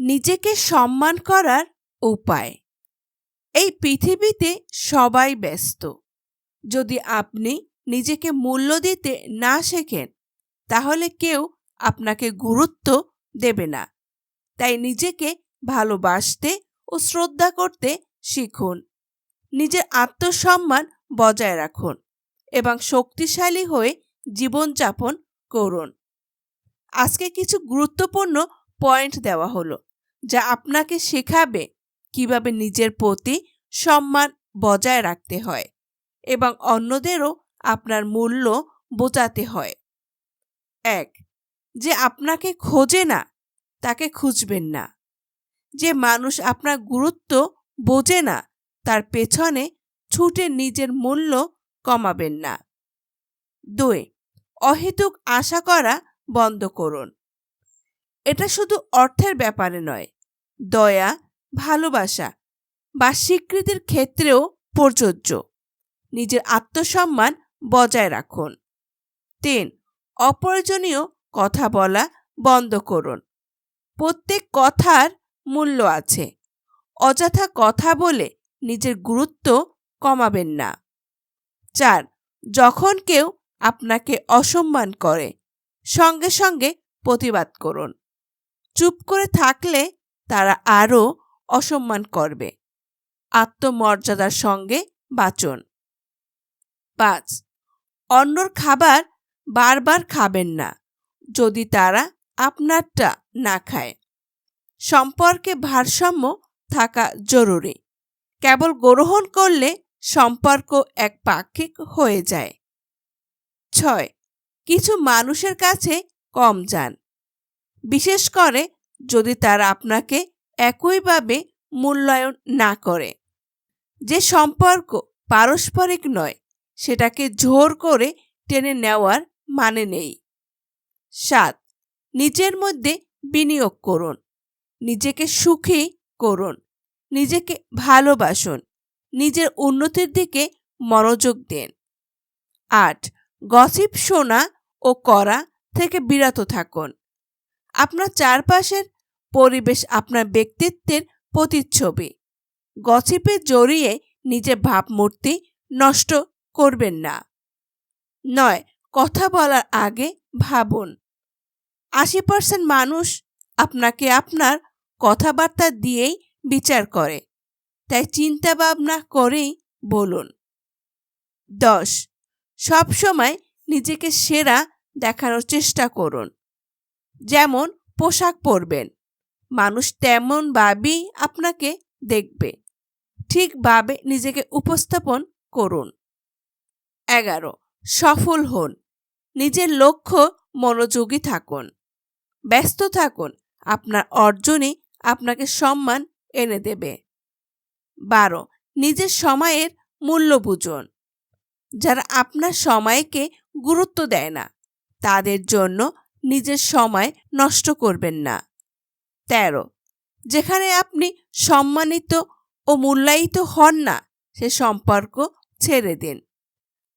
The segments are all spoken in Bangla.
নিজেকে সম্মান করার উপায়। এই পৃথিবীতে সবাই ব্যস্ত। যদি আপনি নিজেকে মূল্য দিতে না শেখেন, তাহলে কেউ আপনাকে গুরুত্ব দেবে না। তাই নিজেকে ভালোবাসতে ও শ্রদ্ধা করতে শিখুন। নিজের আত্মসম্মান বজায় রাখুন এবং শক্তিশালী হয়ে জীবনযাপন করুন। আজকে কিছু গুরুত্বপূর্ণ পয়েন্ট দেওয়া হলো। যা আপনাকে শেখাবে কীভাবে নিজের প্রতি সম্মান বজায় রাখতে হয় এবং অন্যদেরও আপনার মূল্য বোঝাতে হয়। এক, যে আপনাকে খোঁজে না, তাকে খুঁজবেন না। যে মানুষ আপনার গুরুত্ব বোঝে না, তার পেছনে ছুটে নিজের মূল্য কমাবেন না। দুই, অহেতুক আশা করা বন্ধ করুন। এটা শুধু অর্থের ব্যাপারে নয় দয়া, ভালোবাসা বা স্বীকৃতির ক্ষেত্রেও প্রযোজ্য। নিজের আত্মসম্মান বজায় রাখুন। তিন, অপ্রয়োজনীয় কথা বলা বন্ধ করুন। প্রত্যেক কথার মূল্য আছে। অযথা কথা বলে নিজের গুরুত্ব কমাবেন না। চার, যখন কেউ আপনাকে অসম্মান করে, সঙ্গে সঙ্গে প্রতিবাদ করুন। চুপ করে থাকলে তারা আরও অসম্মান করবে। আত্মমর্যাদার সঙ্গে বাঁচুন। পাঁচ, অন্যর খাবার বারবার খাবেন না, যদি তারা আপনারটা না খায়। সম্পর্কে ভারসাম্য থাকা জরুরি। কেবল গ্রহণ করলে সম্পর্ক এক পাক্ষিক হয়ে যায়। ছয়, কিছু মানুষের কাছে কম যান। বিশেষ করে যদি তারা আপনাকে একইভাবে মূল্যায়ন না করে। যে সম্পর্ক পারস্পরিক নয়, সেটাকে জোর করে টেনে নেওয়ার মানে নেই। সাত, নিজের মধ্যে বিনিয়োগ করুন। নিজেকে সুখী করুন। নিজেকে ভালোবাসুন। নিজের উন্নতির দিকে মনোযোগ দিন। আট, গসিপ শোনা ও করা থেকে বিরত থাকুন। আপনার চারপাশের পরিবেশ, আপনার ব্যক্তিত্বের প্রতিচ্ছবি। গসিপে জড়িয়ে নিজের ভাবমূর্তি নষ্ট করবেন না। নয়, কথা বলার আগে ভাবুন। আশি পার্সেন্ট মানুষ আপনাকে আপনার কথাবার্তা দিয়েই বিচার করে। তাই চিন্তা ভাবনা করেই বলুন। দশ, সবসময় নিজেকে সেরা দেখানোর চেষ্টা করুন। যেমন পোশাক পরবেন। মানুষ তেমন ভাবেই আপনাকে দেখবে। ঠিকভাবে নিজেকে উপস্থাপন করুন। এগারো, সফল হন। নিজের লক্ষ্য মনোযোগী থাকুন। ব্যস্ত থাকুন। আপনার অর্জনই আপনাকে সম্মান এনে দেবে। বারো, নিজের সময়ের মূল্য বুঝুন। যারা আপনার সময়কে গুরুত্ব দেয় না, তাদের জন্য নিজের সময় নষ্ট করবেন না। তেরো, যেখানে আপনি সম্মানিত ও মূল্যায়িত হন না, সে সম্পর্ক ছেড়ে দিন।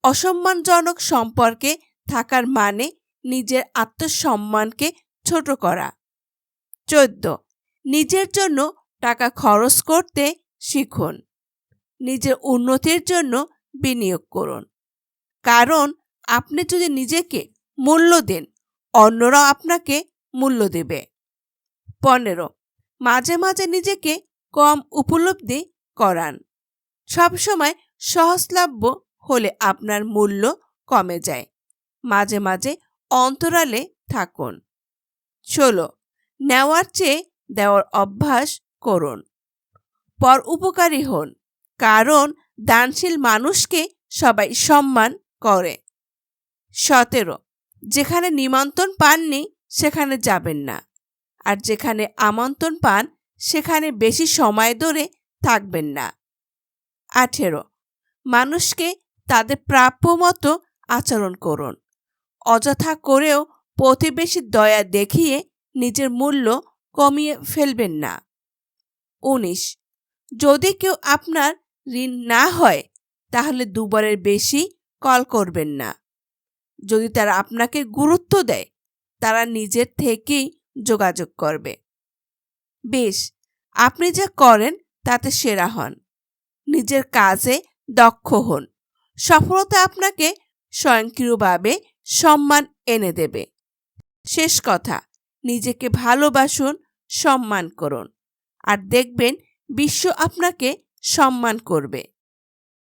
অসম্মানজনক সম্পর্কে থাকার মানে নিজের আত্মসম্মানকে ছোট করা। চোদ্দ, নিজের জন্য টাকা খরচ করতে শিখুন। নিজের উন্নতির জন্য বিনিয়োগ করুন। কারণ আপনি যদি নিজেকে মূল্য দেন অন্যরাও আপনাকে মূল্য দেবে। পনেরো, মাঝে মাঝে নিজেকে কম উপলব্ধি করান। সবসময় সহজলভ্য হলে আপনার মূল্য কমে যায়। মাঝে মাঝে অন্তরালে থাকুন। ষোলো, নেওয়ার চেয়ে দেওয়ার অভ্যাস করুন। পর উপকারী হন, কারণ দানশীল মানুষকে সবাই সম্মান করে। সতেরো যেখানে নিমন্ত্রণ পাননি, সেখানে যাবেন না। আর যেখানে আমন্ত্রণ পান, সেখানে বেশি সময় ধরে থাকবেন না। আঠেরো। মানুষকে তাদের প্রাপ্য মতো আচরণ করুন। অযথা করেও প্রতিবেশী দয়া দেখিয়ে নিজের মূল্য কমিয়ে ফেলবেন না। উনিশ। যদি কেউ আপনার ঋণ না হয়, তাহলে দুবারের বেশি কল করবেন না। যদি তারা আপনাকে গুরুত্ব দেয়, তারা নিজের থেকেই যোগাযোগ করবে। বেশ, আপনি যা করেন, তাতে সেরা হন। নিজের কাজে দক্ষ হন। সফলতা আপনাকে স্বয়ংক্রিয়ভাবে সম্মান এনে দেবে। শেষ কথা, নিজেকে ভালোবাসুন, সম্মান করুন। আর দেখবেন, বিশ্ব আপনাকে সম্মান করবে।